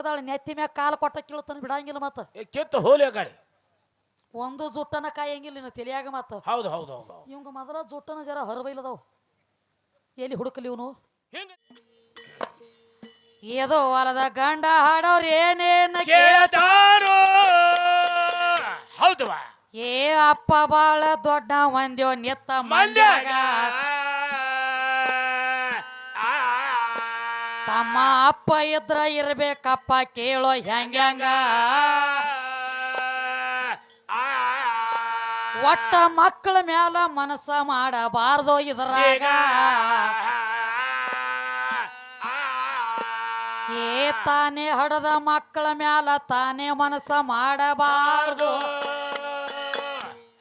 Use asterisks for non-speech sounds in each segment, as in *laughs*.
ಅದಾಳ ನೆತ್ತಿ ಮ್ಯಾಗ ಕಾಲು ಕೊಟ್ಟ ಕೀಳ್ತಾನ ಬಿಡಂಗಿಲ್ಲ ಮತ್ತ. ಕೆತ್ತ ಹೋಲಿ ಆ ಗಾಡಿ. ಒಂದು ಜುಟ್ಟನ ಕಾಯಂಗಿಲ್ಲ ಇನ್ನು ತಲಿಯಾಗ ಮತ್ತ. ಹೌದು ಹೌದು ಹೌದು ಹೌದು. ಇವಂಗ ಮೊದಲ ಜುಟ್ಟನ ಜರ ಹೊರಬೈಲದವು. ಎಲ್ಲಿ ಹುಡುಕಲಿ ಇವನು? ಹಿಂಗ. ಏದೋ ಹೊಲದ ಗಂಡ ಹಾಡೋರ್ ಏನೇನ ಕೇಳ್ತಾರೋ. ಹೌದವಾ ಏ ಅಪ್ಪ ಬಾಳ ದೊಡ್ಡ ಒಂದ್ಯೋ ನೆತ್ತ ಮಂದ್ಯಾಗ. ಮಂದ್ಯಾಗ. ತಮ್ಮ ಅಪ್ಪ ಇದ್ರ ಇರ್ಬೇಕಪ್ಪ ಕೇಳೋ ಹೆಂಗ ಒಟ್ಟ ಮಕ್ಕಳ ಮ್ಯಾಲ ಮನಸ್ಸ ಮಾಡಬಾರ್ದು ಇದ್ರಾಗ. ಏ ತಾನೇ ಹಡದ ಮಕ್ಕಳ ಮ್ಯಾಲ ತಾನೇ ಮನಸ್ಸ ಮಾಡಬಾರ್ದು.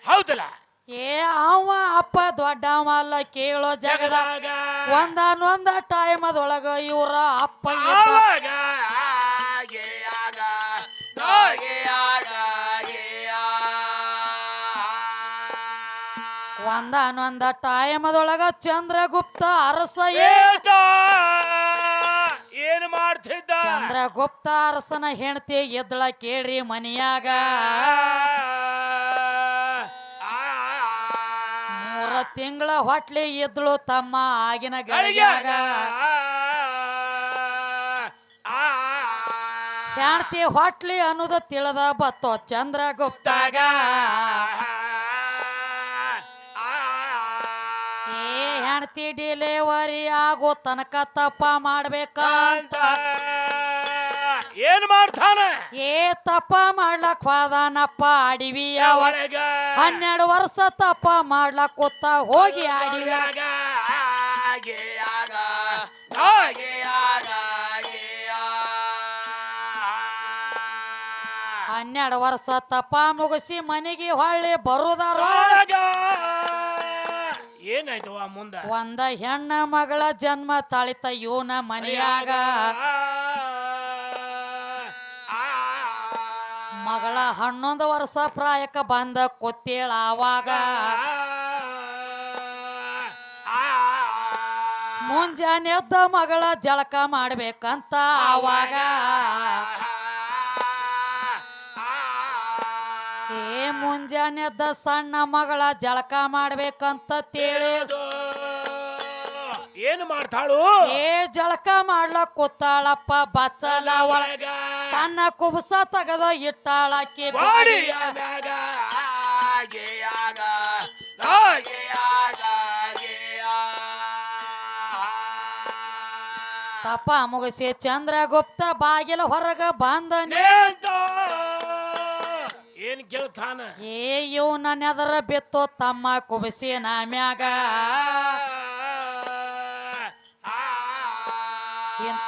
ಹೌದಲ್ಲ? ಏ ಅವ ಅಪ್ಪ ದೊಡ್ಡವಲ್ಲ ಕೇಳೋ ಜಗದಾಗ. ಒಂದಾನೊಂದ ಟೈಮ್ ಅದೊಳಗ ಇವ್ರ ಅಪ್ಪ. ಒಂದಾನೊಂದ ಟೈಮ್ ಅದೊಳಗ ಚಂದ್ರಗುಪ್ತ ಅರಸ ಏನ್ ಮಾಡ್ತಿದ್ದ? ಚಂದ್ರಗುಪ್ತ ಅರಸನ ಹೆಂಡತಿ ಎದ್ದಳ ಕೇಳ್ರಿ ಮನಿಯಾಗ. ತಿಂಗಳ ಹೊಟ್ಲಿ ಇದ್ಳು ತಮ್ಮ ಆಗಿನ ಗಳಿಗ್ಯಾಗ ಹೆಂಡತಿ ಹೊಟ್ಲಿ ಅನ್ನೋದು ತಿಳಿದ ಬತ್ತೋ ಚಂದ್ರಗುಪ್ತಾಗ ಏ ಹೆಂಡತಿ ಡಿಲೆವರಿ ಆಗೋ ತನಕ ತಪ್ಪ ಮಾಡ್ಬೇಕಂತ ಏನ್ ಮಾಡ್ತಾನ? ಏ ತಪ್ಪ ಮಾಡ್ಲಕ್ ಹೋದಾನಪ್ಪ ಅಡಿವಿಯ ಒಳಗ ಹನ್ನೆರಡು ವರ್ಷ ತಪ್ಪ ಮಾಡ್ಲಕ್ ಕೂತ ಹೋಗಿ ಆಡಿವಾಗ ಆಗ ಆಗೆ ಆಗ ಆಗೆ ಆಗ ಆಗೆ ಆ. ಹನ್ನೆರಡು ವರ್ಷ ತಪ್ಪ ಮುಗಿಸಿ ಮನೆಗೆ ಹೊಳ್ಳಿ ಬರುದಾರ. ಏನಾಯ್ತು ಮುಂದ? ಒಂದ ಹೆಣ್ಣ ಮಗಳ ಜನ್ಮ ತಾಳಿತ ಇವನ ಮನೆಯಾಗ. ಮಗಳ ಹನ್ನೊಂದು ವರ್ಷ ಪ್ರಾಯಕ ಬಂದ ಕೊತ್ತೇಳ ಆವಾಗ ಮುಂಜಾನೆ ಎದ್ದ ಮಗಳ ಜಳಕ ಮಾಡ್ಬೇಕಂತ ಆವಾಗ ಏ ಮುಂಜಾನೆ ಎದ್ದ ಸಣ್ಣ ಮಗಳ ಜಳಕ ಮಾಡ್ಬೇಕಂತ ತೇಳಿ ಏನು ಮಾಡ್ತಾಳು? ಏ ಜಳಕ ಮಾಡ್ಲಕ್ ಕೂತಾಳಪ್ಪ ಬಚ್ಚಲ ಒಳಗ. ತನ್ನ ಕುಬಸ ತೆಗೆದ ಇಟ್ಟಾಳಕ್ಕೆ ಗೋಡಿಯ ಮ್ಯಾಗ. ತಪ್ಪ ಮುಗಿಸಿ ಚಂದ್ರಗುಪ್ತ ಬಾಗಿಲ ಹೊರಗ ಬಂದ ಏನ್ ಕೇಳ್ತಾನ ಏ ಇವನ ನೆದರ ಬಿತ್ತು ತಮ್ಮ ಕುಬಸಿನ ಮ್ಯಾಗ.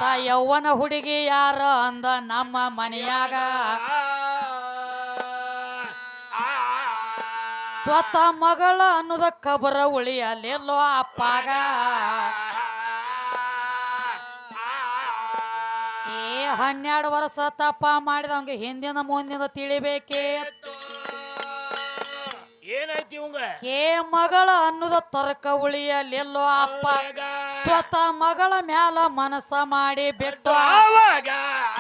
ಇಂಥ ಯೌವನ ಹುಡುಗಿ ಯಾರ ಅಂದ ನಮ್ಮ ಮನೆಯಾಗ? ಸ್ವತಃ ಮಗಳ ಅನ್ನೋದ ಕಬರ ಉಳಿಯಲಿಲ್ಲೋ ಅಪ್ಪಾಗ? ಏ ಹನ್ನೆರಡು ವರ್ಷ ತಪ್ಪ ಮಾಡಿದವಂಗ ಹಿಂದಿನ ಮುಂದಿನ ತಿಳಿಬೇಕೇ? ಏನಾಯ್ತು ಏ ಮಗಳ ಅನ್ನೋದ ತರಕ ಉಳಿಯಲಿಲ್ಲೋ ಅಪ್ಪ ಸ್ವತಃ ಮಗಳ ಮ್ಯಾಲ ಮನಸ ಮಾಡಿ ಬಿಟ್ಟು. ಆವಾಗ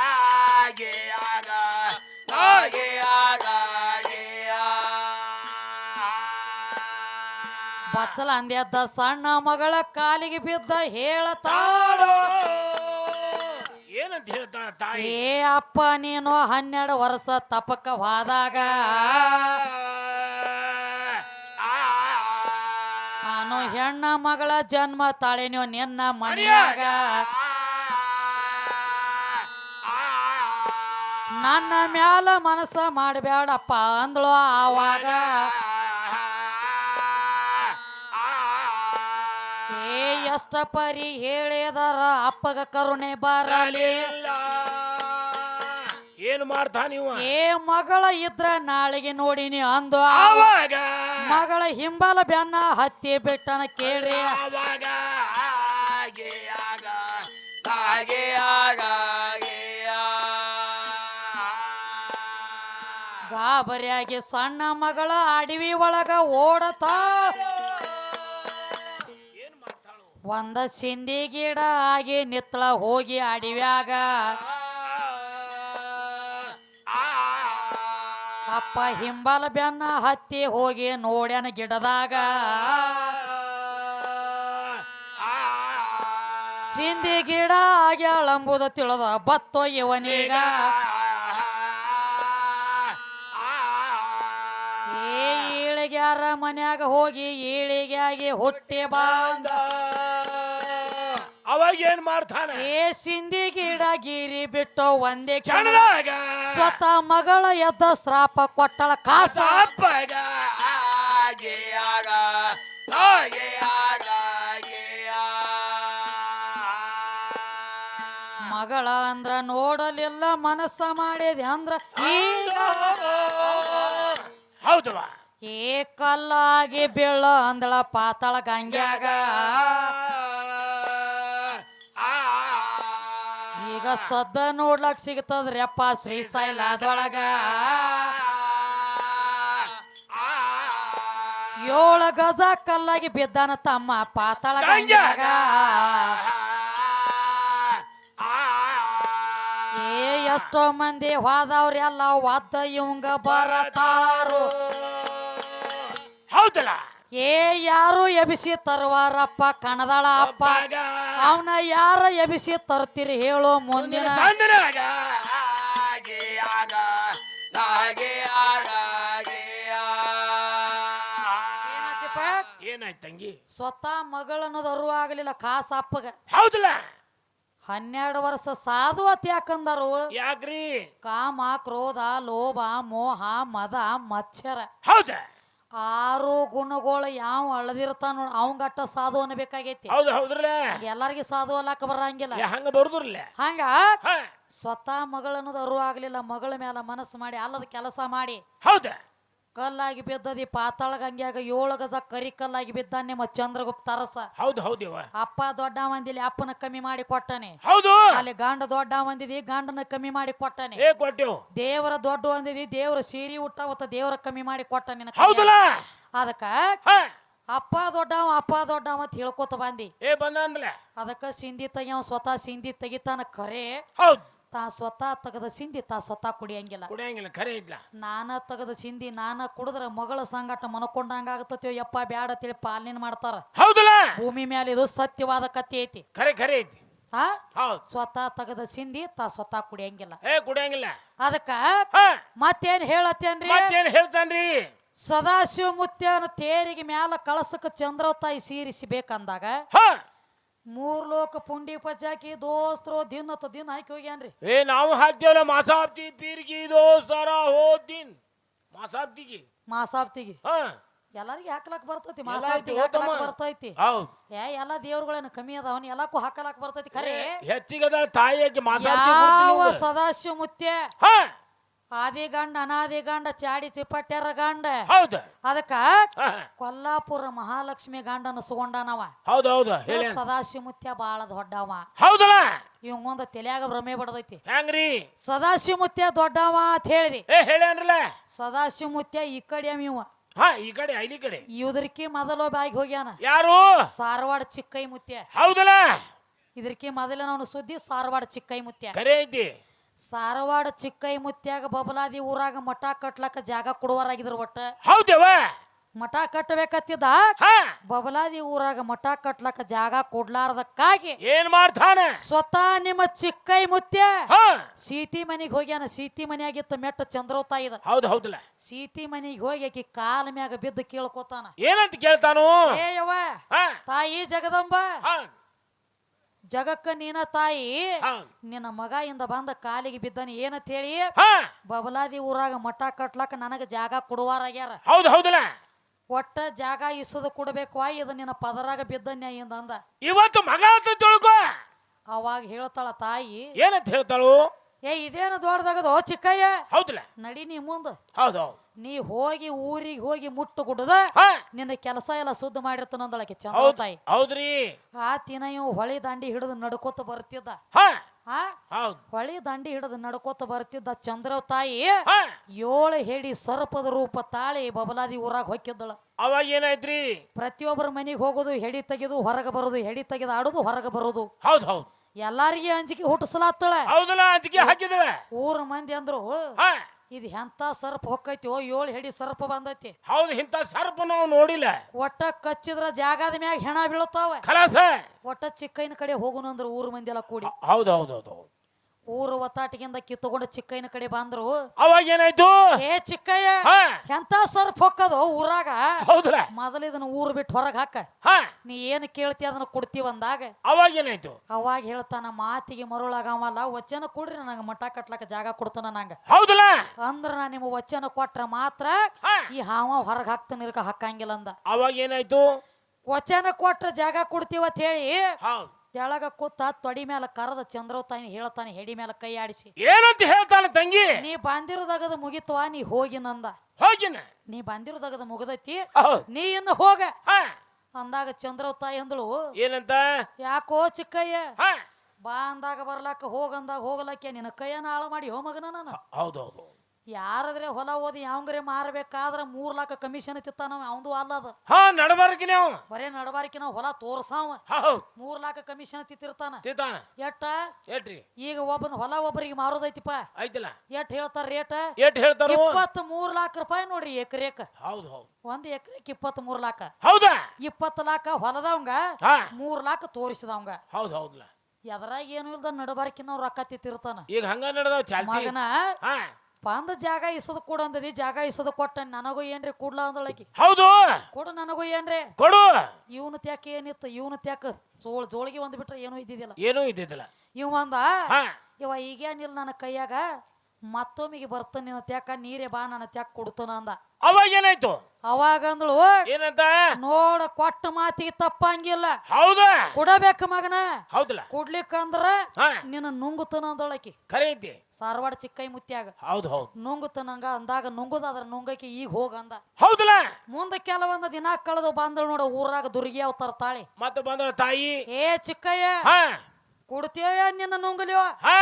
ಆಗ ಆಗ ಬಚ್ಚಲ ಅಂದ್ಯದ್ದ ಸಣ್ಣ ಮಗಳ ಕಾಲಿಗೆ ಬಿದ್ದ ಹೇಳತಾಳು ಏನಂತ ಹೇಳ್ತಾಳ ತಾಯಿ? ಏ ಅಪ್ಪ ನೀನು ಹನ್ನೆರಡು ವರ್ಷ ತಪಕ ಹೆಣ್ಣ ಮಗಳ ಜನ್ಮ ತಾಳಿನೋ ನಿನ್ನ ಮನೆಯಾಗ. ನನ್ನ ಮ್ಯಾಲ ಮನಸ್ಸ ಮಾಡಬೇಡಪ್ಪ ಅಂದ್ಳು ಆವಾಗ. ಏ ಎಷ್ಟ ಪರಿ ಹೇಳಿದರ ಅಪ್ಪಗ ಕರುಣೆ ಬರಲಿ. ಏನು ಮಾಡ್ತಾ ನೀವು? ಏ ಮಗಳ ಇದ್ರ ನಾಳೆಗೆ ನೋಡಿನಿ ಅಂದು ಆವಾಗ ಮಗಳ ಹಿಂಬಾಲ ಬೆನ್ನ ಹತ್ತಿ ಬಿಟ್ಟನ ಕೇಳ್ರಿ. ಆವಾಗ ಆಗೆ ಆಗ ಆಗೆ. ಗಾಬರಿಯಾಗಿ ಸಣ್ಣ ಮಗಳ ಅಡವಿ ಒಳಗ ಓಡತಾ. ಒಂದ ಸಿಂದಿ ಗಿಡ ಆಗಿ ನಿತ್ತಳ ಹೋಗಿ ಅಡವ್ಯಾಗ. ಅಪ್ಪ ಹಿಂಬಾಲ ಬೆನ್ನ ಹತ್ತಿ ಹೋಗಿ ನೋಡ್ಯಾನ ಗಿಡದಾಗ. ಸಿಂಧಿ ಗಿಡ ಆಗ್ಯಾಳಂಬುದ ತಿಳಿದ ಬತ್ತೋ ಇವನೀಗ. ಏ ಈಳಿಗ್ಯಾರ ಮನ್ಯಾಗ ಹೋಗಿ ಈಳಿಗ್ಯಾಗಿ ಹುಟ್ಟಿ ಬಂದ. ಏನ್ ಮಾಡ್ತಾನೆ? ಏ ಸಿಂಧಿ ಗಿಡ ಗಿರಿ ಬಿಟ್ಟು ಒಂದೇ ಕ್ಷಣ ಕ್ಷಣದಾಗ. ಸ್ವತಃ ಮಗಳ ಎದ್ದ ಶ್ರಾಪ ಕೊಟ್ಟಳ ಕಾಸ. ಸಾಪಗ ಆಗೆ ಆಗ ಆಗೆ ಆಗ ಆಗೆ ಆ. ಮಗಳ ಅಂದ್ರ ನೋಡಲಿಲ್ಲ ಮನಸ್ಸ ಮಾಡಿದೆ ಅಂದ್ರ ಈಗ ಹೌದವಾ ಏಕಲ್ಲಾಗಿ ಕಲ್ಲಾಗಿ ಬೀಳ ಅಂದಳ ಪಾತಾಳ ಗಂಗ್ಯಾಗ. ಸದ್ದ ನೋಡ್ಲಕ್ ಶ್ರೀ ಸೈಲ ಅದೊಳಗ ಏಳ ಗಜ ಕಲ್ಲಾಗಿ ಬಿದ್ದಾನ ತಮ್ಮ ಪಾತಾಳ ಏ ಎಷ್ಟೋ ಮಂದಿ ಹೋದವ್ರೆಲ್ಲ ಒದ್ದ ಇವಂಗ ಬರತಾರು. ಹೌದಲ್ಲ? ಏ ಯಾರು ಎಬಿಸಿ ತರುವಾರಪ್ಪ ಕಣದಾಳ ಅಪ್ಪ? ಅವನ ಯಾರ ಎಬಿಸಿ ತರ್ತೀರಿ ಹೇಳೋ ಮುಂದಿನ? ಏನಾಯ್ತು ತಂಗಿ? ಸ್ವತಃ ಮಗಳನ್ನು ಅರು ಆಗಲಿಲ್ಲ ಕಾಸ ಅಪ್ಪಗ. ಹೌದಲ್ಲ? ಹನ್ನೆರಡು ವರ್ಷ ಸಾಧು ಅತ್ ಯಾಕಂದರು? ಯಾಕ್ರಿ? ಕಾಮ ಕ್ರೋಧ ಲೋಭ ಮೋಹ ಮದ ಮತ್ಸರ ಹೌದ? ಆರು ಗುಣಗಳು ಯಾವ ಅಳದಿರ್ತಾನ ಗಟ್ಟ ಸಾಧು ಅನ್ನಬೇಕಾಗೈತಿ. ಹೌದು ಹೌದ್ರಲ್ಲ? ಎಲ್ಲಾರ್ಗಿ ಸಾಧು ಅಲ್ಲಾಕ ಬರಂಗಿಲ್ಲ. ಹಂಗ ಬರುದ್ರಲ್ಲ ಹಂಗ? ಸ್ವತಃ ಮಗಳ ಅನ್ನೋದು ಅರು ಆಗ್ಲಿಲ್ಲ ಮಗಳ ಮೇಲೆ ಮನಸ್ಸು ಮಾಡಿ ಅಲ್ಲದ ಕೆಲಸ ಮಾಡಿ. ಹೌದ. ಕಲ್ಲಾಗಿ ಬಿದ್ದದಿ ಪಾತಾಳ ಗಂಗ್ಯಾಗ ಏಳು ಗಜ ಕರಿ ಕಲ್ಲಾಗಿ ಬಿದ್ದಾನೆ ನಿಮ್ಮ ಚಂದ್ರಗುಪ್ತ ಅರಸ. ಹೌದು ಹೌದಿವ ಅಪ್ಪ ದೊಡ್ಡ ಮಂದಿಲಿ ಅಪ್ಪನ ಕಮ್ಮಿ ಮಾಡಿ ಕೊಟ್ಟನೆ. ಹೌದು. ಅಲ್ಲಿ ಗಂಡ ದೊಡ್ಡ ಮಂದಿದಿ ಗಂಡನ ಕಮ್ಮಿ ಮಾಡಿ ಕೊಟ್ಟನೆ. ಏ ಕೊಟ್ಟೆವು ದೇವರ ದೊಡ್ಡ ಒಂದಿದಿ ದೇವ್ರ ಸೀರಿ ಊಟ ಅವತ್ತ ದೇವರ ಕಮ್ಮಿ ಮಾಡಿ ಕೊಟ್ಟ ನಿನಗೆ ಹೌದಲ್ಲ. ಅದಕ್ಕ ಅಪ್ಪ ದೊಡ್ಡವ ಅಪ್ಪ ದೊಡ್ಡವ ಅಂತ ಹೇಳ್ಕೊತ ಬಂದಿ. ಏ ಬಂದ ಅದಕ್ಕ ಸಿಂಧಿ ತೆಗಿಯವ ಸ್ವತಃ ಸಿಂಧಿ ತೆಗಿತಾನ ಕರೆ. ಹೌದ್. ತಾ ಸ್ವತಃ ತೆಗೆದ ಸಿಂದಿ ತಾ ಸ್ವತಃ ಕುಡಿಯಂಗಿಲ್ಲ. ಕುಡಿಯಂಗಿಲ್ಲ ಖರೆ ಇಲ್ಲ ನಾನ ತೆಗೆದ ಸಿಂಧಿ ನಾನ ಕುಡಿದ್ರ ಮಗಳ ಸಂಗಟ ಮನಕೊಂಡಂಗ ಆಗತ್ತೋ ಯಪ್ಪ ಬ್ಯಾಡ ತಿಳಿ ಪಾಲನೆ ಮಾಡ್ತಾರ. ಹೌದಲ್ಲ? ಭೂಮಿ ಮೇಲೆ ಇದು ಸತ್ಯವಾದ ಕತ್ತಿ ಐತಿ. ಕರೆ ಕರೆ ಐತಿ. ಹೌದ್. ಸ್ವತಃ ತೆಗೆದ ಸಿಂಧಿ ತಾ ಸ್ವತಃ ಕುಡಿಯಂಗಿಲ್ಲ. ಏ ಕುಡಿಯಂಗಿಲ್ಲ. ಅದಕ್ಕ ಹ. ಮತ್ತೇನ್ ಹೇಳತ್ತೇನ್ರಿ? ಮತ್ತೇನ್ ಹೇಳ್ತಾನ್ರಿ? ಸದಾಶಿವ ಮುತ್ಯನ ತೇರಿಗೆ ಮ್ಯಾಲ ಕಳಸಕ್ಕೆ ಚಂದ್ರತಾಯಿ ಸೀರಿಸಬೇಕಂದಾಗ ಹ. ಮೂರ್ ಲೋಕ ಪುಂಡಿ ಪಚ್ಚಾಕಿ ದೋಸ್ತರು ದಿನ ದಿನ ಹಾಕಿ ಹೋಗ್ಯಾನ್ರಿ. ಏ ನಾವು ಹಾಕ್ತೇವಲ್ಲ ಮಾಸಾಬ್ತಿ ಪೀರ್ಗಿ ದೋಸ್ತರ ಹೋದಿನ್ ಮಾಸಾಬ್ತಿಗೆ. ಮಾಸಾಬ್ತಿಗೆ. ಹ. ಎಲ್ಲರಿಗೂ ಹಾಕ್ಲಕ್ ಬರ್ತೈತಿ ಮಾಸಾಬ್ತಿ ಮಾಸಾಬ್ತಿಗೆ ಐತಿ, ಹಾಕ್ಲಕ್ ಹೋತಮ್ಮ. ಬರ್ತೈತಿ. ಹೌದು. ಏ ಎಲ್ಲಾ ದೇವ್ರುಗಳೇನು ಕಮ್ಮಿ ಅದಾವನ್ ಎಲ್ಲಕ್ಕೂ ಹಾಕಲಾಕ ಬರ್ತೈತಿ ಖರೆ. ಹೆಚ್ಚಿಗದ ತಾಯಿಯಾಗಿ ಮಾಸಾಬ್ತಿ ಯಾವ ಸದಾಶಿವ ಮುತ್ಯ? ಹ. ಆದಿ ಗಂಡ ಅನಾದಿ ಗಂಡ ಚಾಡಿ ಚಿಪ್ಪಟ್ಯಾರ ಗಂಡ. ಹೌದು. ಅದಕ್ಕ ಕೊಲ್ಲಾಪುರ ಮಹಾಲಕ್ಷ್ಮಿ ಗಂಡನ ಸುಗೊಂಡನವ. ಹೌದು ಹೌದು. ಹೇಳಿ. ಸದಾಶಿವ ಮುತ್ಯ ಬಾಳ ದೊಡ್ಡವ. ಹೌದಲ್ಲ? ಇವಂಗೊಂದ ತಲೆಯಾಗ ಭ್ರಮೆ ಬಡದೈತಿ. ಹೆಂಗ್ರಿ? ಸದಾಶಿವ ಮುತ್ಯ ದೊಡ್ಡವ ಅಂತ ಹೇಳಿದಿ. ಏ ಹೇಳ್ಯಾನ್ರಲ್ಲ ಸದಾಶಿವ ಮುತ್ಯ ಈ ಕಡೆ ಇವ. ಹಾ ಈ ಕಡೆ ಐಲಿ ಕಡೆ. ಇದ್ರಕಿ ಮೊದಲು ಬಾಗಿ ಹೋಗ್ಯಾನ. ಯಾರು? ಸಾರವಾಡ ಚಿಕ್ಕೈ ಮುತ್ಯ ಹೌದಲ್ಲ? ಇದ್ರಕಿ ಮೊದಲ ನಾನು ಸುದ್ದಿ ಸಾರವಾಡ ಚಿಕ್ಕೈ ಮುತ್ಯ ಕರೆ ಐತಿ. ಸಾರವಾಡ ಚಿಕ್ಕೈ ಮುತ್ಯಾಗ ಬಬಲಾದಿ ಊರಾಗ ಮಠ ಕಟ್ಲಕ್ಕ ಜಾಗ ಕೊಡುವರಾಗಿದ್ರು ಒಟ್ಟ. ಹೌದೇವ ಮಠ ಕಟ್ಟಬೇಕತ್ತಿದ ಬಬಲಾದಿ ಊರಾಗ ಮಠ ಕಟ್ಲಕ್ಕ ಜಾಗ ಕೊಡ್ಲಾರ್ದಕ್ಕಾಗಿ ಏನ್ ಮಾಡ್ತಾನ? ಸ್ವತಃ ನಿಮ್ಮ ಚಿಕ್ಕೈ ಮುತ್ಯ ಸೀತಿ ಮನಿಗೆ ಹೋಗ್ಯಾನ ಸೀತಿ ಮನೆಯಾಗಿತ್ತು ಮೆಟ್ಟ ಚಂದ್ರೋತಾಯಿ ಇದ ಹೌದು ಹೌದಲ್ಲ ಸೀತಿ ಮನಿಗೆ ಹೋಗಿ ಆಕಿ ಕಾಲ ಮ್ಯಾಗ ಬಿದ್ದು ಕೇಳ್ಕೊತಾನ. ಏನಂತ ಕೇಳ್ತಾನು? ಏ ಯವ್ವ ತಾಯಿ ಜಗದಂಬ. ಜಗಕ್ಕ ನೀನ ತಾಯಿ ನಿನ್ನ ಮಗ ಇಂದ ಬಂದ ಕಾಲಿಗೆ ಬಿದ್ದಾನೆ ಏನಂತ ಹೇಳಿ? ಬಬಲಾದಿ ಊರಾಗ ಮಠ ಕಟ್ಲಕ್ಕ ನನಗ ಜಾಗ ಕೊಡುವಾರಾಗ್ಯಾರ ಹೌದು ಹೌದಲ್ಲ? ಒಟ್ಟ ಜಾಗ ಇಸದ ಕೊಡ್ಬೇಕು ಇದು ನಿನ್ನ ಪದರಾಗ ಬಿದ್ದನ್ಯ ಇಂದ ಅಂದ. ಇವತ್ತು ಮಗ ಅಂತ ತಿಳ್ಕೊ. ಅವಾಗ ಹೇಳ್ತಾಳ ತಾಯಿ ಏನಂತ ಹೇಳ್ತಾಳು? ಏ ಇದೇನು ದೊಡ್ಡದಾಗದೋ? ಚಿಕ್ಕಯ್ಯ. ಹೌದಲ್ಲ. ನಡಿ ನೀ ಮುಂದ. ಹೌದು ನೀ ಹೋಗಿ ಊರಿಗೆ ಹೋಗಿ ಮುಟ್ಟು ಗುಡ್ದ ಹಾ. ನಿನ್ನ ಕೆಲಸ ಎಲ್ಲ ಶುದ್ಧ ಮಾಡಿರ್ತಾನಂದಳಕ್ಕೆ ಚಂದ್ರ ತಾಯಿ. ಹೌದ್ರಿ. ಆ ತಿನ ಇವ್ ಹೊಳಿ ದಾಂಡಿ ಹಿಡಿದು ನಡ್ಕೋತ ಬರ್ತಿದ್ದ. ಹೊಳಿ ದಂಡಿ ಹಿಡಿದು ನಡ್ಕೋತ ಬರ್ತಿದ್ದ ಚಂದ್ರ ತಾಯಿ. ಏಳು ಹೇಳಿ ಸರ್ಪದ ರೂಪ ತಾಳಿ ಬಬಲಾದಿ ಊರಾಗ ಹೊಕ್ಕಿದ್ದಳ. ಅವಾಗ ಏನಾಯ್ತ್ರಿ? ಪ್ರತಿಯೊಬ್ಬರ ಮನೆಗೆ ಹೋಗೋದು ಹೆಡಿ ತೆಗೆದು ಹೊರಗೆ ಬರೋದು ಹೆಡಿ ತೆಗೆದು ಆಡೋದು ಹೊರಗೆ ಬರೋದು. ಹೌದು ಹೌದು. ಎಲ್ಲಾರಿಗೆ ಅಂಜಿಕೆ ಹುಟ್ಟಿಸ್ಲಾತ್ತಳ ಹೌದಲ್ಲ ಅಂಜಿಕೆ ಹಾಕಿದಳ ಊರ ಮಂದಿ ಅಂದ್ರು ಇದು ಎಂತ ಸರ್ಪ ಹೊಕ್ಕೈತಿ ಏಳು ಹೆಡಿ ಸರ್ಪ ಬಂದೈತಿ. ಹೌದು ಇಂತ ಸರ್ಪ ನಾವು ನೋಡಿಲ್ಲ. ಒಟ್ಟ ಕಚ್ಚಿದ್ರ ಜಾಗದ ಮ್ಯಾಗ ಹೆಣ ಬೀಳ್ತಾವ ಖಲಾಸ. ಒಟ್ಟ ಚಿಕ್ಕೈನ ಕಡೆ ಹೋಗುನು ಅಂದ್ರ ಊರ್ ಮಂದಿ ಎಲ್ಲ ಕೂಡಿ ಹೌದು ಹೌದು ಹೌದು. ಊರು ಒತ್ತಾಟಿಗಿಂದ ಕಿತ್ತುಕೊಂಡು ಚಿಕ್ಕೈನ ಕಡೆ ಬಂದ್ರು. ಅವಾಗ ಏನಾಯ್ತು ಏ ಚಿಕ್ಕಯ್ಯ ಹಾ. ಎಂತ ಸರ್ ಹೊಕ್ಕದು ಊರಾಗ? ಹೌದಲ್ಲ. ಮೊದಲ ಇದನ್ನ ಊರು ಬಿಟ್ಟು ಹೊರಗೆ ಹಾಕ. ನೀ ಏನು ಕೇಳ್ತಿ ಅದನ್ನ ಕೊಡ್ತೀವಿ ಅಂದಾಗ ಅವಾಗ ಏನಾಯ್ತು ಅವಾಗ ಹೇಳ್ತಾನ ಮಾತಿಗೆ ಮರುಳಾಗವಲ್ಲ ವಚನ ಕೊಡ್ರಿ ನನಗೆ ಮಠ ಕಟ್ಲಕ್ಕ ಜಾಗ ಕೊಡ್ತಾನ ನಂಗ. ಹೌದಲ್ಲ. ಅಂದ್ರ ನಾ ನಿಮ್ಮ ವಚನ ಕೊಟ್ರ ಮಾತ್ರ ಈ ಹಾವ ಹೊರಗೆ ಹಾಕ್ತಾನ ಇರ್ಕ ಹಾಕಂಗಿಲ್ಲ ಅಂದ. ಅವಾಗ ಏನಾಯ್ತು ವಚನ ಕೊಟ್ರ ಜಾಗ ಕೊಡ್ತೀವ ಅಂತ ಹೇಳಿ ತೆಳಗ ಕೂತ ತೊಡಿ ಮ್ಯಾಲ ಕರದ ಚಂದ್ರವತಾನಿ ಹೇಳ್ತಾನೆ ಹೆಡಿ ಮ್ಯಾಲ ಕೈ ಆಡಿಸಿ. ಏನಂತ ಹೇಳ್ತಾನೆ ತಂಗಿ? ನೀ ಬಂದಿರೋದಾಗದ ಮುಗಿತ್ವಾ? ನೀ ಹೋಗಿನಂದ ಹೋಗಿನ? ನೀ ಬಂದಿರೋದಾಗದ ಮುಗದೈತಿ? ನೀ ಇನ್ನು ಹೋಗ. ಅಂದಾಗ ಚಂದ್ರವತಾಯಿ ಅಂದಳು ಏನಂತ? ಯಾಕೋ ಚಿಕ್ಕಯ್ಯ? ಬಾ ಅಂದಾಗ ಬರ್ಲಾಕ ಹೋಗಂದಾಗ ಹೋಗ್ಲಕ್ಕೆ ನಿನ್ನ ಕೈಯನ್ನ ಹಾಳು ಮಾಡಿ ಹೋ ಮಗನ ನಾನು. ಹೌದು ಹೌದು ಯಾರಾದ್ರೆ ಹೊಲ ಓದಿ ಯಾವಂಗ್ರೆ ಮಾರಬೇಕಾದ್ರೆ ಮೂರ್ ಲಾಖ ಕಮಿಷನ್ ತಿತ್ತಾನ ಅವಂದು ಅಲ್ಲ ಅದು. ಹಾ ನಡಬಾರ್ಕಿ ನೀವು ಬರೇ ನಡಬಾರಕಿನ ಹೊಲ ತೋರ್ಸಾವ ಮೂರ್ ಲಾಖ ಕಮಿಷನ್ ತಿತ್ತಿರ್ತಾನ ತಿತ್ತಾನ ಎಟ್ಟ? ಎಟ್ರಿ? ಈಗ ಒಬ್ಬನ ಹೊಲ ಒಬ್ಬರಿಗೆ ಮಾರೋದೈತಿಪ್ಪ. ಐತಿಲ್ಲ ಎಟ್ ಹೇಳ್ತಾರ ರೇಟ್? ಎಟ್ ಹೇಳ್ತಾರ ಇಪ್ಪತ್ತ್ ಮೂರ್ ಲಾಖ ರೂಪಾಯಿ ನೋಡ್ರಿ ಎಕರೆಕ. ಹೌದು ಹೌದು. ಒಂದ್ ಎಕರೆಕ್ ಇಪ್ಪತ್ ಮೂರ್ ಲಾಖ ಹೌದಾ? ಇಪ್ಪತ್ತು ಲಾಖ ಹೊಲದವಂಗ ಮೂರ್ ಲಾಖ ತೋರಿಸಿದವಂಗ. ಹೌದು ಹೌದಲ್ಲ. ಎದ್ರಾಗ ಏನು ಇಲ್ದ ನಡಬಾರಕಿನ ರೊಕ್ಕ ತಿತ್ತಿರ್ತಾನ ಈಗ ಹಂಗ ನಡದ ಮಗನ ಬಂದ ಜಾಗ ಇಸದ ಕೊಡ ಅಂದದಿ ಜಾಗ ಇಸದ ಕೊಟ್ಟ ನನಗೂ ಏನ್ರಿ ಕೂಡ್ಲ ಅಂದಳಕಿ ಹೌದು. ಕೊಡು ನನಗೂ ಏನ್ರಿ. ಕೊಡು. ಇವನು ತ್ಯಾಕ ಏನಿತ್ತು ಇವನು ತ್ಯಾಕ ಜೋಳ ಜೋಳಿಗೆ ಒಂದ್ ಬಿಟ್ರೆ ಏನೂ ಇದ್ದಿದ್ದಿಲ್ಲ. ಏನೂ ಇದ್ದಿದ್ದಿಲ್ಲ. ಇವ್ ಅಂದ ಇವ ಈಗೇನಿಲ್ಲ ನನ್ನ ಕೈಯಾಗ. ಮತ್ತೊಮ್ಮಿಗೆ ಬರ್ತಾನೆ ನಿನ್ನ ತ್ಯಾಕ ನೀರೇ ಬಾ ನನ್ನ ತ್ಯಾಕ್ ಕೊಡ್ತಾನ ಅಂದ. ಅವಾಗ ಏನಾಯ್ತು? ಅವಾಗ ಅಂದಳು ಏನಂತ? ನೋಡ ಕೊಟ್ಟ ಮಾತಿಗೆ ತಪ್ಪಂಗಿಲ್ಲ. ಹೌದಾ? ಕೊಡಬೇಕು ಮಗನ? ಹೌದಲ್ಲ. ಕೊಡ್ಲಿಕ್ಕ ಅಂದ್ರ ನಿನ್ನ ನುಂಗುತನ ಅಂದಳಕಿ ಖರೆ ಐತಿ ಸಾರವಾಡ ಚಿಕ್ಕೈ ಮುತ್ಯಾಗ. ಹೌದು ಹೌದು. ನುಂಗುತನಂಗ ಅಂದಾಗ ನುಂಗುದಾದ್ರ ನುಂಗಕ್ಕೆ ಈಗ ಹೋಗ ಅಂದ. ಹೌದಲ್ಲ? ಮುಂದೆ ಕೆಲವೊಂದು ದಿನ ಕಳೆದು ಬಂದಳು ನೋಡ ಊರಾಗ ದುರ್ಗಿ ಅವತಾರ ತಾಳಿ. ಮತ್ತೆ ಬಂದಳ ತಾಯಿ? ಏ ಚಿಕ್ಕಯ್ಯ ಹಾ. ಕೊಡ್ತೇವ ನಿನ್ನ ನುಂಗಲಿವ ಹಾ.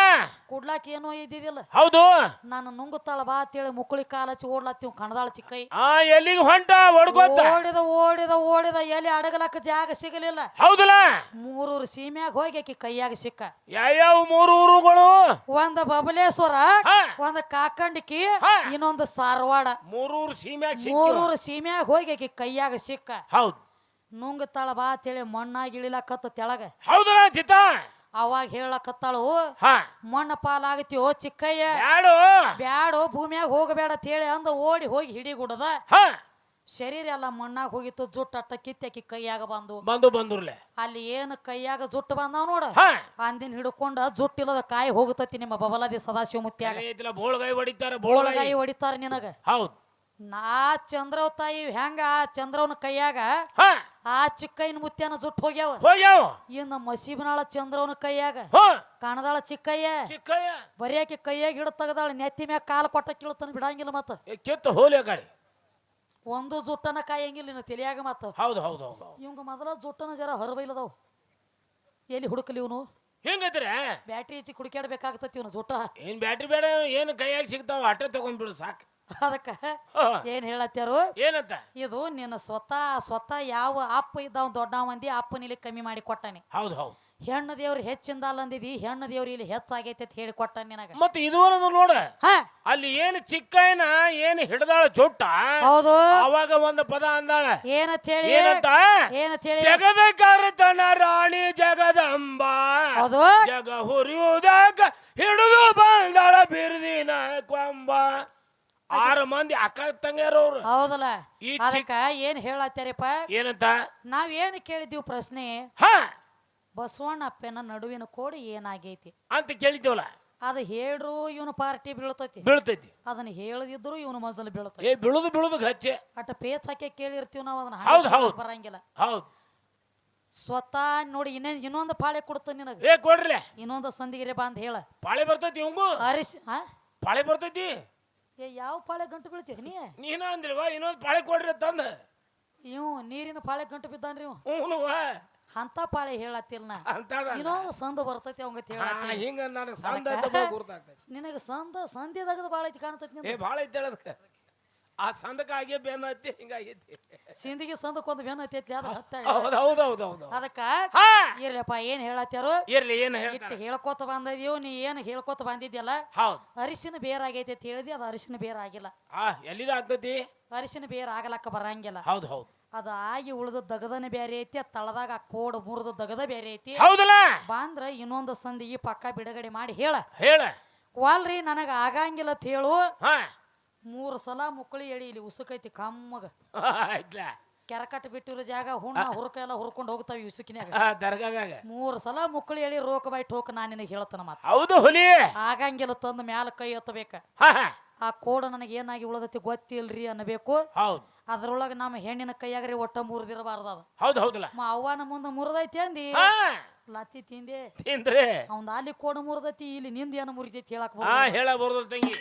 ಕೊಡ್ಲಾಕ ಏನೂ ಇದ್ದಿದಿಲ್ಲ ಹೌದು. ನಾನು ನುಂಗುತ್ತಾಳ ಬಾ ಅಂತೇಳಿ ಮುಕ್ಕಳಿ ಕಾಲಚ್ಚಿ ಓಡ್ಲತ್ತೀವ್ ಕಣದಾಳ ಚಿಕ್ಕೈ. ಆ ಎಲ್ಲಿಗೆ ಹೊಂಟ? ಹೊಡ್ಕೋತ ಓಡಿದ ಓಡಿದ ಓಡಿದ ಎಲ್ಲಿ ಅಡಗಲಕ್ಕ ಜಾಗ ಸಿಗಲಿಲ್ಲ. ಹೌದಲ್ಲ? ಮೂರೂರು ಸೀಮ್ಯಾಗ ಹೋಗಿ ಆಕಿ ಕೈಯಾಗ ಸಿಕ್ಕ. ಯಾವ್ಯಾವ ಮೂರು ಊರುಗಳು? ಒಂದ ಬಬಲೇಶ್ವರ ಹಾ. ಒಂದ ಕಾಕಂಡಿಕಿ ಹಾ. ಇನ್ನೊಂದು ಸಾರವಾಡ. ಮೂರೂರು ಸೀಮ್ಯಾಗ ಮೂರೂರು ಸೀಮ್ಯಾಗ ಹೋಗಿ ಆಕಿ ಕೈಯಾಗ ಸಿಕ್ಕ. ಹೌದು. ನುಂಗುತ್ತಾಳ ಬಾ ಅಂತೇಳಿ ಮಣ್ಣಾಗಿ ಇಳಿಲಾಕತ್ತ ತೆಳಗ. ಹೌದಲ್ಲ ಚಿತ್ತ? ಅವಾಗ ಹೇಳಕತ್ತಾಳು ಮಣ್ಣ ಪಾಲಾಗತಿಯೋ ಚಿಕ್ಕಯ್ಯ? ಯಾಡು ಬ್ಯಾಡೋ ಭೂಮಿಯಾಗ ಹೋಗಬೇಡ ಹೇಳಿ ಅಂದ ಓಡಿ ಹೋಗಿ ಹಿಡಿಗುಡದ ಶರೀರ ಎಲ್ಲ ಮಣ್ಣಾಗ ಹೋಗಿತ್ತು ಜುಟ್ಟು ಅಟ್ಟ ಕಿತ್ತಾಕಿ ಕೈಯಾಗ ಬಂದು. ಬಂದು ಬಂದ್ರಲೆ. ಅಲ್ಲಿ ಏನು ಕೈಯಾಗ ಜುಟ್ಟು ಬಂದಾವ ನೋಡ. ಅಂದಿನ ಹಿಡ್ಕೊಂಡ ಜುಟ್ಟಿಲ್ಲದ ಕಾಯಿ ಹೋಗುತ್ತತಿ ನಿಮ್ಮ ಬಬಲಾದಿ ಸದಾಶಿವ ಮುತ್ಯಾಗ ಬೋಳಗಾಯಿ ಹೊಡಿತಾರ ಬೋಳ್ಗಾಯಿ. ಹೊಡಿತಾರ ನಿನಗ. ಹೌದು. ನಾ ಚಂದ್ರವ್ ತಾಯಿ ಹೆಂಗ ಆ ಚಂದ್ರವನ ಕೈಯಾಗ ಆ ಚಿಕ್ಕಯ್ಯನ ಮುತ್ಯಾನ ಜುಟ್ಟು ಹೋಗ್ಯಾವ. ಹೋಗ್ಯಾವ. ಇನ್ನ ಮಸೀಬನಾಳ ಚಂದ್ರವನ ಕೈಯಾಗ ಕಾಣದಾಳ ಕಣದಾಳ ಚಿಕ್ಕಯ್ಯ. ಚಿಕ್ಕಯ್ಯ. ಬರಿಯಾಕೆ ಕೈಯಾಗ ಹಿಡ ತೆಗದಾಳ ನೆತ್ತಿ ಮ್ಯಾಗ ಕಾಲು ಕೊಟ್ಟ ಕೀಳ್ತಾನ ಬಿಡಂಗಿಲ್ಲ ಮತ್ತ. ಕಿತ್ತು ಹೋಲಿ ಆ ಒಂದು ಜುಟ್ಟನ ಕಾಯಂಗಿಲ್ಲ ಇನ್ನು ತಲಿಯಾಗ ಮತ್ತ. ಹೌದು ಹೌದು ಹೌದು ಇವಂಗ ಮೊದಲ ಜುಟ್ಟನ ಜರ ಹರಬೈಲದವ್. ಎಲ್ಲಿ ಹುಡುಕಲಿ ಇವನು? ಹಿಂಗೈತ್ರೆ? ಬ್ಯಾಟ್ರಿ ಹಚ್ಚಿ ಕುಡಿಕಾಡ್ಬೇಕಾಗತ್ತತಿ ಇವನು ಜುಟ್ಟ. ಏನ್ ಬ್ಯಾಟ್ರಿ ಬೇಡ ಏನು ಕೈಯಾಗ ಸಿಗ್ತಾವ ಅಟ್ಟೆ ತಗೊಂಡ್ಬಿಡು ಸಾಕು. *laughs* ಅದಕ್ಕ. ಏನ್ ಹೇಳತ್ತಾರು ಏನಂತ? ಇದು ನಿನ್ನ ಸ್ವತಃ ಸ್ವತಃ ಯಾವ ಅಪ್ಪ ಇದ್ದಾವ್ ದೊಡ್ಡ ಮಂದಿ ಅಪ್ಪನಿಲ್ಲಿ ಕಮ್ಮಿ ಮಾಡಿ ಕೊಟ್ಟಾನೆ. ಹೌದು ಹೌದು. ಹೆಣ್ಣು ದೇವ್ರು ಹೆಚ್ಚಿಂದ ಅಲ್ಲಂದಿದಿ ಹೆಣ್ಣು ದೇವ್ರು ಇಲ್ಲಿ ಹೆಚ್ಚಾಗೈತೆ ಅಂತ ಹೇಳಿ ಕೊಟ್ಟ ನಿನಗ. ಮತ್ತೆ ನೋಡ. ಹಾ. ಅಲ್ಲಿ ಏನು ಚಿಕ್ಕಯ್ಯನ ಏನು ಹಿಡ್ದಾಳ ಜೊಟ್ಟ? ಹೌದು. ಅವಾಗ ಒಂದು ಪದ ಅಂದಾಳ. ಏನಂತ ಹೇಳಿ? ಏನಂತ? ಏನಂತ ಹೇಳಿ? ಜಗದ ಕರ್ತನ ರಾಣಿ ಜಗದಂಬ. ಹೌದು. ಜಗ ಹುರಿಯುವುದಾಗ ಹಿಡಿದು ಬಂದಾಳ ಬಿರುದಿನ ಕೊಂಬ. ಆರು ಮಂದಿ ಅಕ್ಕ ತಂಗಿಯರವ್ರು ಹೌದಲ್ಲ? ಈ ಚಿಕ್ಕ- ಅದಕ್ಕ ಏನ್ ಹೇಳತ್ತಾರಪ್ಪ? ಏನಂತ? ನಾವ್ ಏನ್ ಕೇಳಿದ್ದೀವಿ ಪ್ರಶ್ನೆ? ಹ. ಬಸವಣ್ಣ ಅಪ್ಪನ ನಡುವಿನ ಕೋಡಿ ಏನಾಗೈತಿ? ಅಂತ ಕೇಳಿದ್ದೇವಲ್ಲ? ಅದು ಹೇಳ್ರು ಇವನು ಪಾರ್ಟಿ ಬೀಳ್ತೈತಿ. ಬೀಳ್ತೈತಿ. ಅದನ್ನ ಹೇಳದಿದ್ರು ಇವನು ಮಜಲು ಬೀಳ್ತೈತಿ. ಏ ಬೀಳುದು ಬೀಳುದು ಹಚ್ಚೆ. ಅಟ್ಟ ಪೇಚ್ ಹಾಕಿ ಕೇಳಿರ್ತೀವಿ ನಾವು ಅದನ್ನ. ಹೌದ್ ಹೌದು. ಬರಂಗಿಲ್ಲ. ಹೌದು. ಸ್ವತಃ ನೋಡಿ ಇನ್ನೇ ಇನ್ನೊಂದು ಪಾಳೆ ಕೊಡ್ತ ನಿನಗೆ. ಏ ಕೊಡ್ರಿ. ಇನ್ನೊಂದು ಸಂದಿಗಿರಿ ಬಾ ಅಂತ ಹೇಳ. ಪಾಳೆ ಬರ್ತೈತಿ ಇವಂಗು? ಹರೀಶ್ ಹಾ ಪಾಳೆ ಬರ್ತೈತಿ? ಏ ಯಾವ ಪಾಳೆ ಗಂಟು ಬೀಳ್ತೀವಿ ನೀ? ನೀನ ಅಂದ್ರಿವಾ ಇನ್ನೊಂದು ಪಾಳೆ ಕೊಡ್ರಿ ತಂದ. ಇವ್ ನೀರಿನ ಪಾಳೆ ಗಂಟು ಬಿದ್ದಾನ್ರಿ ಇವ್. ಹ್ಞೂ ಅಂತ ಪಾಳೆ ಹೇಳತ್ತಿಲ್ಲ ನಾ. ಅಂತ ಇನ್ನೊಂದು ಸಂದ ಬರ್ತೈತಿ ಅವಂಗ ಹೇಳ ಹಿಂಗ ನನಗೆ ಸಂದ ಅದಕ್ಕ? ಗುರ್ತಾಗ್ತೈತಿ. ನಿನಗ ಸಂದ ಸಂಧಿದಾಗದ ಬಾಳ ಐತಿ ಕಾಣ್ತೈತಿ ಏ ನಿಂದು ಭಾಳ ಐತೆ ಅದಕ್ಕೆ. ಆ ಸಂದಕಾಗೆ ಬೆನ್ನ ಹತ್ತಿ ಹಿಂಗಾಗೈತಿ ಸಿಂದಿಗೆ ಸಂದಕ್ಕೊಂದು ಬೆನ್ನ ಹತ್ತೈತಿ ಅದ ಹತ್ತ ಹೌದು ಹೌದು ಹೌದು ಹೌದು. ಅದಕ್ಕ ಹಾ. ಇರ್ಲಪ್ಪ ಏನ್ ಹೇಳತ್ತಾರು ಇರ್ಲಿ ಏನ್ ಇಟ್ಟು ಹೇಳ್ಕೋತ ಹೇಳ್ಕೊತ ಬಂದಿದ್ಯೋ ನೀ ಏನ್ ಹೇಳ್ಕೊತ ಬಂದಿದ್ಯಲ್ಲ? ಹೌದು. ಅರಿಶಿನ ಬೇರ್ ಆಗೈತೆ ಅಂತ ಹೇಳಿದಿ ಅದು ಅರಿಶಿನ ಬೇರ್ ಆಗಿಲ್ಲ. ಆ ಎಲ್ಲಿದ ಆಗ್ತೈತಿ? ಅರಿಶಿನ ಬೇರ್ ಆಗಲಕ್ಕ ಬರಂಗಿಲ್ಲ. ಹೌದು ಹೌದು. ಅದು ಆಗಿ ಉಳಿದ ದಗದನ ಬೇರೆ ಐತಿ ಅದ್ ತಳದಾಗ ಆ ಕೋಡ್ ಮುರಿದ ದಗದ ಬೇರೆ ಐತಿ. ಹೌದಲ್ಲ? ಬಂದ್ರ ಇನ್ನೊಂದು ಸಂದಿಗೆ ಪಕ್ಕ ಬಿಡುಗಡೆ ಮಾಡಿ ಹೇಳ. ಹೇಳ. ವಾಲ್ರಿ ನನಗ ಆಗಂಗಿಲ್ಲ ಅಂತ ಹೇಳು. ಹಾ. ಮೂರು ಸಲ ಮುಕ್ಕಳಿ ಎಳಿ ಇಲ್ಲಿ ಉಸುಕೈತಿ ಕಮ್ಮಗ. ಕೆರಕಟ್ ಬಿಟ್ಟಿರೋ ಜಾಗ ಹುಣ್ಣ ಹುರ್ಕ ಎಲ್ಲ ಹುರ್ಕೊಂಡು ಹೋಗ್ತಾವ ಉಸುಕಿನಾಗ ದರ್ಗಾದಾಗ. ಮೂರ್ ಸಲ ಮುಕ್ಕಳಿ ಎಳಿ ರೋಕ ಬೈ ಟೋಕ ನಾನು ನಿನಗೆ ಹೇಳ್ತಾನ ಮಾತು. ಹೌದು ಹುಲಿ. ಆಗಂಗಿಲ್ಲ ತಂದ ಮ್ಯಾಲ ಕೈ ಎತ್ತಬೇಕ. ಆ ಕೋಡ ನನಗೆ ಏನಾಗಿ ಉಳದತಿ ಗೊತ್ತಿಲ್ರಿ ಅನ್ನಬೇಕು. ಹೌದು. ಅದ್ರೊಳಗ ನಮ್ಮ ಹೆಣ್ಣಿನ ಕೈಯಾಗ್ರಿ ಒಟ್ಟ ಮುರಿದಿರಬಾರ್ದು ಅದು. ಹೌದು ಹೌದಲ್ಲ. ಮಾ ಅವ್ವನ ಮುಂದೆ ಮುರಿದೈತಿ ಅಂದಿ. ಲತ್ತಿ ತಿಂದೆ. ತಿಂದ್ರೆ? ಅವ್ನ ಅಲ್ಲಿ ಕೋಡ ಮುರಿದೈತಿ ಇಲ್ಲಿ ನಿಂದ ಏನು ಮುರಿತೈತಿ ಹೇಳಕ್ ಹೇಳ ತಂಗಿ.